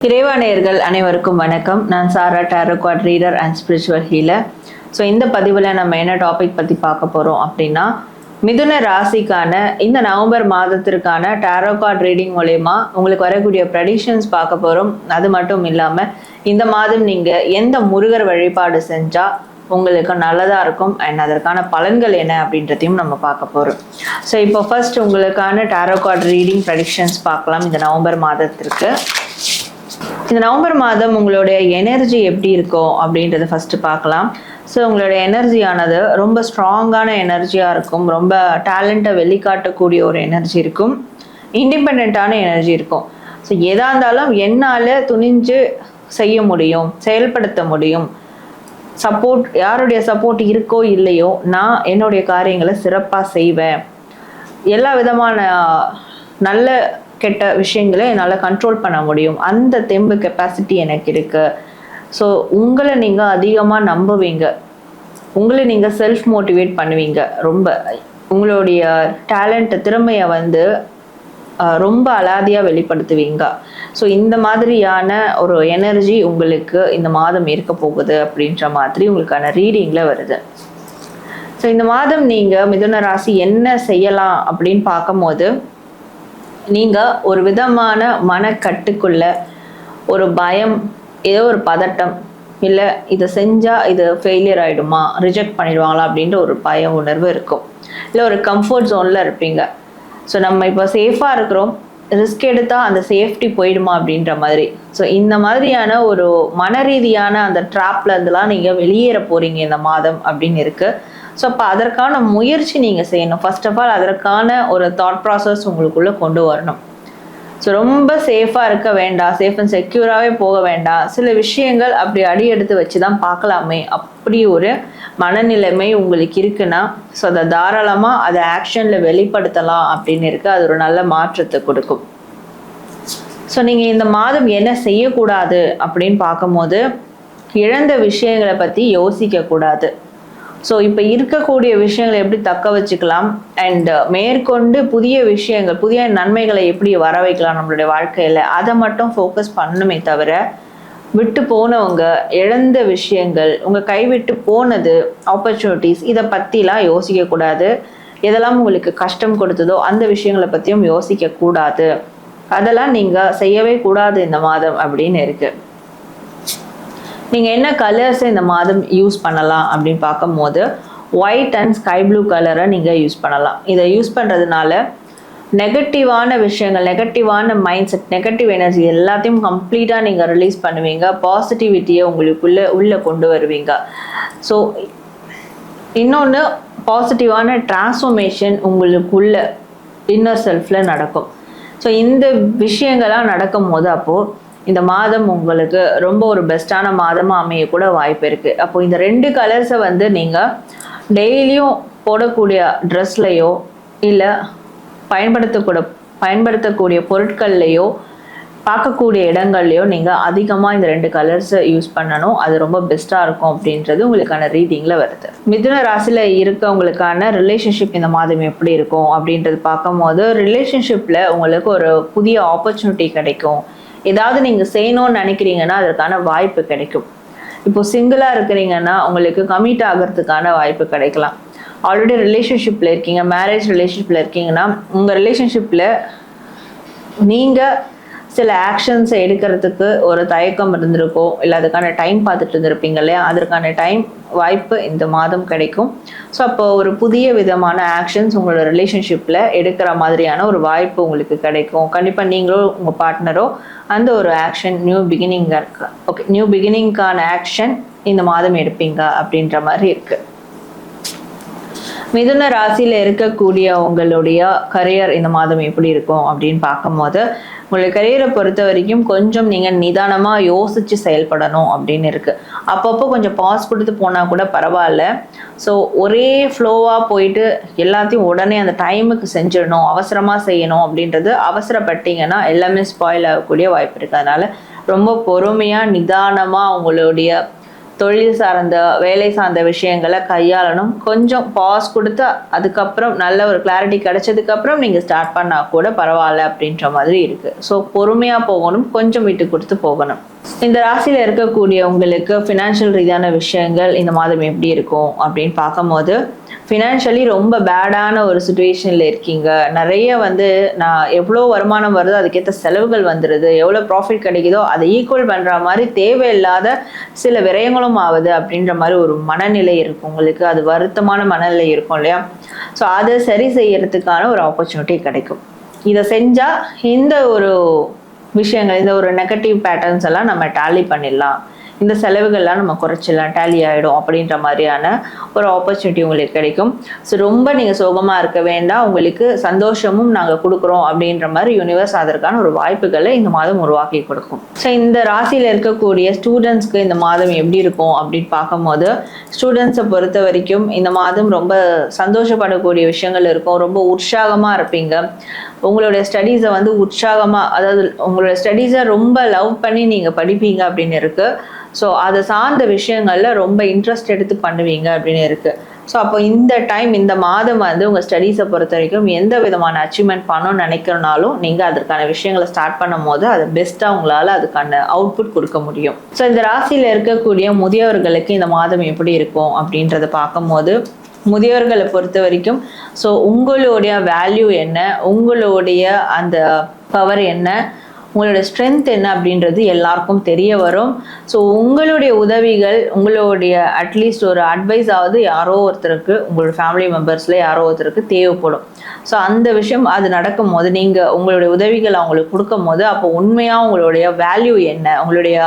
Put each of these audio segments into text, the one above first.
இறைவாணையர்கள் அனைவருக்கும் வணக்கம். நான் Sara tarot card reader and spiritual healer so இந்த பதிவில் நம்ம என்ன டாபிக் பற்றி பார்க்க போகிறோம் அப்படின்னா மிதுன ராசிக்கான இந்த நவம்பர் மாதத்திற்கான டேரோ கார்ட் ரீடிங் மூலயமா உங்களுக்கு வரக்கூடிய ப்ரெடிக்ஷன்ஸ் பார்க்க போகிறோம் அது மட்டும் இல்லாமல் இந்த மாதம் நீங்கள் எந்த முருகர் வழிபாடு செஞ்சால் உங்களுக்கு நல்லதாக இருக்கும் அண்ட் அதற்கான பலன்கள் என்ன அப்படின்றதையும் நம்ம பார்க்க போகிறோம் ஸோ இப்போ ஃபர்ஸ்ட் உங்களுக்கான டேரோ கார்ட் ரீடிங் ப்ரெடிக்ஷன்ஸ் பார்க்கலாம். இந்த நவம்பர் மாதத்திற்கு. இந்த நவம்பர் மாதம் உங்களுடைய எனர்ஜி எப்படி இருக்கும் அப்படின்றத ஃபஸ்ட்டு பார்க்கலாம். ஸோ உங்களுடைய எனர்ஜியானது ரொம்ப ஸ்ட்ராங்கான எனர்ஜியாக இருக்கும். ரொம்ப டேலண்ட்டை வெளிக்காட்டக்கூடிய ஒரு எனர்ஜி இருக்கும். இண்டிபெண்ட்டான எனர்ஜி இருக்கும். ஸோ எதாக இருந்தாலும் என்னால் துணிஞ்சு செய்ய முடியும் செயல்படுத்த முடியும். சப்போர்ட் யாருடைய சப்போர்ட் இருக்கோ இல்லையோ நான் என்னுடைய காரியங்களை சிறப்பாக செய்வேன். எல்லா விதமான நல்ல கெட்ட விஷயங்களை என்னால் கண்ட்ரோல் பண்ண முடியும். அந்த தெம்பு கெப்பாசிட்டி எனக்கு இருக்கு. ஸோ உங்களை நீங்கள் அதிகமாக நம்புவீங்க. உங்களை நீங்கள் செல்ஃப் மோட்டிவேட் பண்ணுவீங்க. ரொம்ப. உங்களுடைய டேலண்ட் திறமையை வந்து ரொம்ப அலாதியாக வெளிப்படுத்துவீங்க. ஸோ இந்த மாதிரியான ஒரு எனர்ஜி உங்களுக்கு இந்த மாதம் இருக்க போகுது அப்படின்ற மாதிரி உங்களுக்கான ரீடிங்கில் வருது. ஸோ இந்த மாதம் நீங்கள் மிதுன ராசி என்ன செய்யலாம் அப்படின்னு பார்க்கும்போது நீங்கள் ஒரு விதமான மனக்கட்டுக்குள்ள ஒரு பயம் ஏதோ ஒரு பதட்டம் இல்லை இதை செஞ்சால் இது ஃபெயிலியர் ஆகிடுமா ரிஜெக்ட் பண்ணிடுவாங்களா அப்படின்ற ஒரு பய உணர்வு இருக்கும். இல்லை ஒரு கம்ஃபர்ட் ஜோனில் இருப்பீங்க. ஸோ நம்ம இப்போ சேஃபாக இருக்கிறோம் ரிஸ்க் எடுத்தால் அந்த சேஃப்டி போயிடுமா அப்படின்ற மாதிரி. ஸோ இந்த மாதிரியான ஒரு மன ரீதியான அந்த ட்ராப்ல இருந்துலாம் நீங்கள் வெளியேற போகிறீங்க இந்த மாதம் அப்படின்னு இருக்குது ஸோ அப்போ அதற்கான முயற்சி நீங்கள் செய்யணும். ஃபர்ஸ்ட் ஆஃப் ஆல் அதற்கான ஒரு தாட் ப்ராசஸ் உங்களுக்குள்ளே கொண்டு வரணும். ஸோ ரொம்ப சேஃபாக இருக்க வேண்டாம். சேஃப் அண்ட் செக்யூராகவே போக வேண்டாம். சில விஷயங்கள் அப்படி அடி எடுத்து வச்சு தான் பார்க்கலாமே. அப்படி ஒரு மனநிலைமை உங்களுக்கு இருக்குன்னா ஸோ அதை தாராளமாக அதை ஆக்ஷனில் வெளிப்படுத்தலாம் அப்படின்னு இருக்கு. அது ஒரு நல்ல மாற்றத்தை கொடுக்கும். ஸோ நீங்கள் இந்த மாதம் என்ன செய்யக்கூடாது அப்படின்னு பார்க்கும்போது இழந்த விஷயங்களை பற்றி யோசிக்கக்கூடாது. ஸோ இப்போ இருக்கக்கூடிய விஷயங்களை எப்படி தக்க வச்சுக்கலாம்? அண்ட் uh, மேற்கொண்டு புதிய விஷயங்கள் புதிய நன்மைகளை எப்படி வர வைக்கலாம் நம்மளுடைய வாழ்க்கையில்? அதை மட்டும் ஃபோக்கஸ் பண்ணணுமே தவிர விட்டு போனவங்க இழந்த விஷயங்கள் உங்கள் கைவிட்டு போனது ஆப்பர்ச்சுனிட்டிஸ் இதை பற்றிலாம் யோசிக்கக்கூடாது எதெல்லாம் உங்களுக்கு கஷ்டம் கொடுத்ததோ அந்த விஷயங்களை பற்றியும் யோசிக்கக்கூடாது அதெல்லாம் நீங்கள் செய்யவே கூடாது இந்த மாதம் அப்படின்னு இருக்குது நீங்கள் என்ன கலர்ஸ் இந்த மாதம் யூஸ் பண்ணலாம் அப்படின்னு பார்க்கும்போது ஒயிட் அண்ட் ஸ்கை ப்ளூ கலரை நீங்கள் யூஸ் பண்ணலாம். இதை யூஸ் பண்ணுறதுனால நெகட்டிவான விஷயங்கள் நெகட்டிவான மைண்ட் செட் நெகட்டிவ் எனர்ஜி எல்லாத்தையும் கம்ப்ளீட்டாக நீங்கள் ரிலீஸ் பண்ணுவீங்க. பாசிட்டிவிட்டியை உங்களுக்குள்ளே உள்ளே கொண்டு வருவீங்க. ஸோ இன்னொன்று பாசிட்டிவான டிரான்ஸ்ஃபர்மேஷன் உங்களுக்குள்ள இன்னர் செல்ஃபில் நடக்கும். ஸோ இந்த விஷயங்கள்லாம் நடக்கும் போது அப்போது இந்த மாதம் உங்களுக்கு ரொம்ப ஒரு பெஸ்ட்டான மாதமாக அமைய கூட வாய்ப்பு இருக்குது அப்போது இந்த ரெண்டு கலர்ஸை வந்து நீங்கள் டெய்லியும் போடக்கூடிய ட்ரெஸ்லையோ இல்லை பயன்படுத்தக்கூட பயன்படுத்தக்கூடிய பொருட்கள்லையோ பார்க்கக்கூடிய இடங்கள்லையோ நீங்கள் அதிகமாக இந்த ரெண்டு கலர்ஸை யூஸ் பண்ணணும். அது ரொம்ப பெஸ்ட்டாக இருக்கும் அப்படின்றது உங்களுக்கான ரீடிங்கில் வருது. மிதுன ராசியில் இருக்கவங்களுக்கான ரிலேஷன்ஷிப் இந்த மாதம் எப்படி இருக்கும் அப்படின்றது பார்க்கும்போது ரிலேஷன்ஷிப்பில் உங்களுக்கு ஒரு புதிய ஆப்பர்ச்சுனிட்டி கிடைக்கும். ஏதாவது நீங்கள் செய்யணும்னு நினைக்கிறீங்கன்னா அதற்கான வாய்ப்பு கிடைக்கும். இப்போ சிங்கிளாக இருக்கிறீங்கன்னா உங்களுக்கு கமிட் ஆகிறதுக்கான வாய்ப்பு கிடைக்கலாம். ஆல்ரெடி ரிலேஷன்ஷிப்பில் இருக்கீங்க மேரேஜ் ரிலேஷன்ஷிப்பில் இருக்கீங்கன்னா உங்கள் ரிலேஷன்ஷிப்பில் நீங்கள் சில ஆக்ஷன்ஸை எடுக்கிறதுக்கு ஒரு தயக்கம் இருந்திருக்கோ இல்லை அதுக்கான டைம் பார்த்துட்டு இருந்திருப்பீங்க இல்லையா? அதற்கான டைம் வாய்ப்பு இந்த மாதம் கிடைக்கும். ஸோ அப்போ ஒரு புதிய விதமான ஆக்ஷன்ஸ் உங்களோட ரிலேஷன்ஷிப்பில் எடுக்கிற மாதிரியான ஒரு வாய்ப்பு உங்களுக்கு கிடைக்கும். கண்டிப்பாக நீங்களோ உங்கள் பார்ட்னரோ அந்த ஒரு ஆக்ஷன் நியூ பிகினிங்காக இருக்கு ஓகே நியூ பிகினிங்க்கான ஆக்ஷன் இந்த மாதம் எடுப்பீங்க அப்படின்ற மாதிரி இருக்குது மிதுன ராசியில் இருக்கக்கூடிய உங்களுடைய கரியர் இந்த மாதம் எப்படி இருக்கும் அப்படின்னு பார்க்கும்போது உங்களுடைய கரியரை பொறுத்த வரைக்கும் கொஞ்சம் நீங்கள் நிதானமாக யோசித்து செயல்படணும் அப்படின்னு இருக்குது அப்பப்போ கொஞ்சம் பாஸ் கொடுத்து போனால் கூட பரவாயில்ல. ஸோ ஒரே ஃப்ளோவாக போயிட்டு எல்லாத்தையும் உடனே அந்த டைமுக்கு செஞ்சிடணும் அவசரமாக செய்யணும் அப்படின்றது அவசரப்பட்டீங்கன்னா எல்லாமே ஸ்பாயில் ஆகக்கூடிய வாய்ப்பு இருக்குது அதனால் ரொம்ப பொறுமையாக நிதானமாக உங்களுடைய தொழில் சார்ந்த வேலை சார்ந்த விஷயங்களை கையாளணும். கொஞ்சம் பாஸ் கொடுத்து அதுக்கப்புறம் நல்ல ஒரு கிளாரிட்டி கிடைச்சதுக்கப்புறம் நீங்கள் ஸ்டார்ட் பண்ணால் கூட பரவாயில்ல அப்படின்ற மாதிரி இருக்குது ஸோ பொறுமையாக போகணும் கொஞ்சம் விட்டு கொடுத்து போகணும். இந்த ராசியில் இருக்கக்கூடிய உங்களுக்கு ஃபினான்ஷியல் ரீதியான விஷயங்கள் இந்த மாதம் எப்படி இருக்கும் அப்படின்னு பார்க்கும்போது ஃபினான்ஷியலி ரொம்ப பேடான ஒரு சுச்சுவேஷனில் இருக்கீங்க. நிறைய வந்து நான் எவ்வளோ வருமானம் வருதோ அதுக்கேற்ற செலவுகள் வந்துடுது எவ்வளோ ப்ராஃபிட் கிடைக்குதோ அதை ஈக்குவல் பண்ணுற மாதிரி தேவையில்லாத சில விரயங்களும் ஆகுது அப்படின்ற மாதிரி ஒரு மனநிலை இருக்கும் உங்களுக்கு. அது வருத்தமான மனநிலை இருக்கும் இல்லையா? ஸோ அதை சரி செய்யறதுக்கான ஒரு ஆப்பர்ச்சுனிட்டி கிடைக்கும். இதை செஞ்சால் இந்த ஒரு விஷயங்கள் இந்த ஒரு நெகட்டிவ் பேட்டர்ன்ஸ் எல்லாம் நம்ம டேலி பண்ணிடலாம். இந்த செலவுகள்லாம் நம்ம குறைச்சிடலாம் டேலி ஆகிடும் அப்படின்ற மாதிரியான ஒரு ஆப்பர்ச்சுனிட்டி உங்களுக்கு கிடைக்கும். ஸோ ரொம்ப நீங்கள் சோகமாக இருக்க வேண்டாம். உங்களுக்கு சந்தோஷமும் நாங்கள் கொடுக்குறோம் அப்படின்ற மாதிரி யூனிவர்ஸ் அதற்கான ஒரு வாய்ப்புகளை இந்த மாதம் உருவாக்கி கொடுக்கும். ஸோ இந்த ராசியில் இருக்கக்கூடிய ஸ்டூடெண்ட்ஸ்க்கு இந்த மாதம் எப்படி இருக்கும் அப்படின்னு பார்க்கும்போது ஸ்டூடெண்ட்ஸை பொறுத்த வரைக்கும் இந்த மாதம் ரொம்ப சந்தோஷப்படக்கூடிய விஷயங்கள் இருக்கும். ரொம்ப உற்சாகமாக இருப்பீங்க. உங்களுடைய ஸ்டடீஸை வந்து உற்சாகமாக அதாவது உங்களோட ஸ்டடீஸை ரொம்ப லவ் பண்ணி நீங்கள் படிப்பீங்க அப்படின்னு இருக்குது ஸோ அதை சார்ந்த விஷயங்களில் ரொம்ப இன்ட்ரெஸ்ட் எடுத்து பண்ணுவீங்க அப்படின்னு இருக்குது ஸோ அப்போ இந்த டைம் இந்த மாதம் வந்து உங்கள் ஸ்டடீஸை பொறுத்த வரைக்கும் எந்த விதமான அச்சீவ்மெண்ட் பண்ணணும்னு நினைக்கிறனாலும் நீங்கள் அதற்கான விஷயங்களை ஸ்டார்ட் பண்ணும் போது அது பெஸ்ட்டாக உங்களால் அதுக்கான அவுட்புட் கொடுக்க முடியும். ஸோ இந்த ராசியில் இருக்கக்கூடிய முதியவர்களுக்கு இந்த மாதம் எப்படி இருக்கும் அப்படின்றத பார்க்கும்போது முதியோர்களை பொறுத்த வரைக்கும் ஸோ உங்களுடைய வேல்யூ என்ன? உங்களுடைய அந்த பவர் என்ன? உங்களோட ஸ்ட்ரென்த் என்ன அப்படின்றது எல்லாருக்கும் தெரிய வரும். ஸோ உங்களுடைய உதவிகள் உங்களுடைய அட்லீஸ்ட் ஒரு அட்வைஸ் ஆகுது யாரோ ஒருத்தருக்கு உங்களோட ஃபேமிலி மெம்பர்ஸில் யாரோ ஒருத்தருக்கு தேவைப்படும். ஸோ அந்த விஷயம் அது நடக்கும் போது நீங்கள் உங்களுடைய உதவிகள் அவங்களுக்கு கொடுக்கும் போது அப்போ உண்மையாக உங்களுடைய வேல்யூ என்ன? உங்களுடைய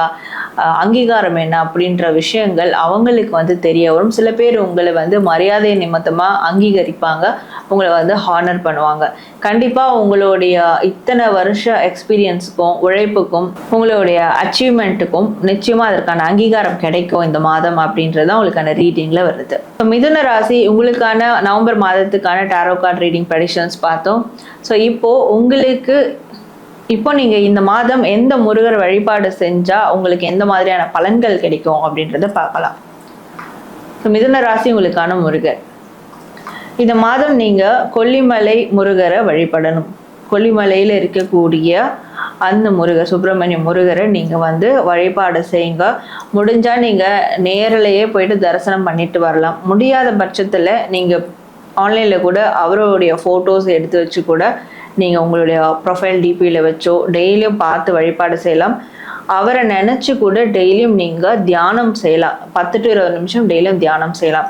அங்கீகாரம் என்ன அப்படின்ற விஷயங்கள் அவங்களுக்கு வந்து தெரிய வரும். சில பேர் உங்களை வந்து மரியாதை நிமித்தமாக அங்கீகரிப்பாங்க. உங்களை வந்து ஹானர் பண்ணுவாங்க. கண்டிப்பாக உங்களுடைய இத்தனை வருஷ எக்ஸ்பீரியன்ஸுக்கும் உழைப்புக்கும் உங்களுடைய அச்சீவ்மெண்ட்டுக்கும் நிச்சயமாக அதற்கான அங்கீகாரம் கிடைக்கும் இந்த மாதம் அப்படின்றது தான் உங்களுக்கான ரீடிங்கில் வருது. மிதுன ராசி உங்களுக்கான நவம்பர் மாதத்துக்கான டேரோ கார்டு ரீடிங் ப்ரெடிஷன்ஸ் பார்த்தோம். ஸோ இப்போது உங்களுக்கு இப்போ நீங்கள் இந்த மாதம் எந்த முருகர் வழிபாடு செஞ்சால் உங்களுக்கு எந்த மாதிரியான பலன்கள் கிடைக்கும் அப்படின்றத பார்க்கலாம். மிதுன ராசி உங்களுக்கான முருகர். இந்த மாதம் நீங்கள் கொல்லிமலை முருகரை வழிபடணும். கொல்லிமலையில் இருக்கக்கூடிய அந்த முருகர் சுப்பிரமணிய முருகரை நீங்கள் வந்து வழிபாடு செய்யுங்க. முடிஞ்சால் நீங்கள் நேரிலேயே போயிட்டு தரிசனம் பண்ணிட்டு வரலாம். முடியாத பட்சத்தில் நீங்கள் ஆன்லைனில் கூட அவருடைய ஃபோட்டோஸ் எடுத்து வச்சு கூட நீங்கள் உங்களுடைய ப்ரொஃபைல் டிபியில் வச்சோ டெய்லியும் பார்த்து வழிபாடு செய்யலாம். அவரை நினச்சி கூட டெய்லியும் நீங்கள் தியானம் செய்யலாம். பத்து டு இருபது நிமிஷம் டெய்லியும் தியானம் செய்யலாம்.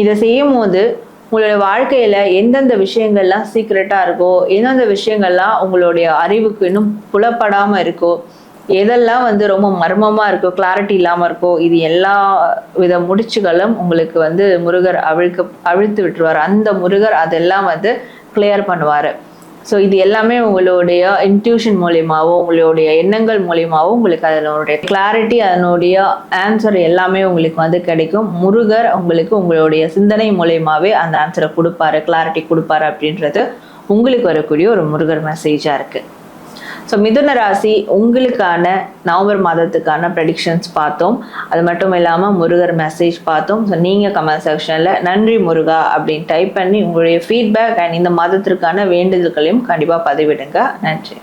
இதை செய்யும் போது உங்களுடைய வாழ்க்கையில் எந்தெந்த விஷயங்கள்லாம் சீக்ரெட்டாக இருக்கோ எந்தெந்த விஷயங்கள்லாம் உங்களுடைய அறிவுக்கு இன்னும் புலப்படாமல் இருக்கோ எதெல்லாம் வந்து ரொம்ப மர்மமாக இருக்கோ கிளாரிட்டி இல்லாமல் இருக்கோ இது எல்லா வித முடிச்சுகளும் உங்களுக்கு வந்து முருகர் அவிழ்க்க அவிழ்த்து விட்டுருவார். அந்த முருகர் அதெல்லாம் வந்து கிளியர் பண்ணுவார். ஸோ இது எல்லாமே உங்களுடைய இன்ட்யூஷன் மூலியமாகவோ உங்களுடைய எண்ணங்கள் மூலியமாகவோ உங்களுக்கு அதனுடைய கிளாரிட்டி அதனுடைய ஆன்சர் எல்லாமே உங்களுக்கு வந்து கிடைக்கும். முருகர் உங்களுக்கு உங்களுடைய சிந்தனை மூலியமாகவே அந்த ஆன்சரை கொடுப்பாரு கிளாரிட்டி கொடுப்பாரு அப்படின்றது உங்களுக்கு வரக்கூடிய ஒரு முருகர் மெசேஜாக இருக்குது ஸோ மிதுன ராசி உங்களுக்கான நவம்பர் மாதத்துக்கான ப்ரெடிக்ஷன்ஸ் பார்த்தோம். அது மட்டும் இல்லாமல் முருகர் மெசேஜ் பார்த்தோம். ஸோ நீங்கள் கமெண்ட் செக்ஷனில் நன்றி முருகா அப்படின்னு டைப் பண்ணி உங்களுடைய ஃபீட்பேக் அண்ட் இந்த மாதத்திற்கான வேண்டுதல்களையும் கண்டிப்பாக பதிவிடுங்க. நன்றி.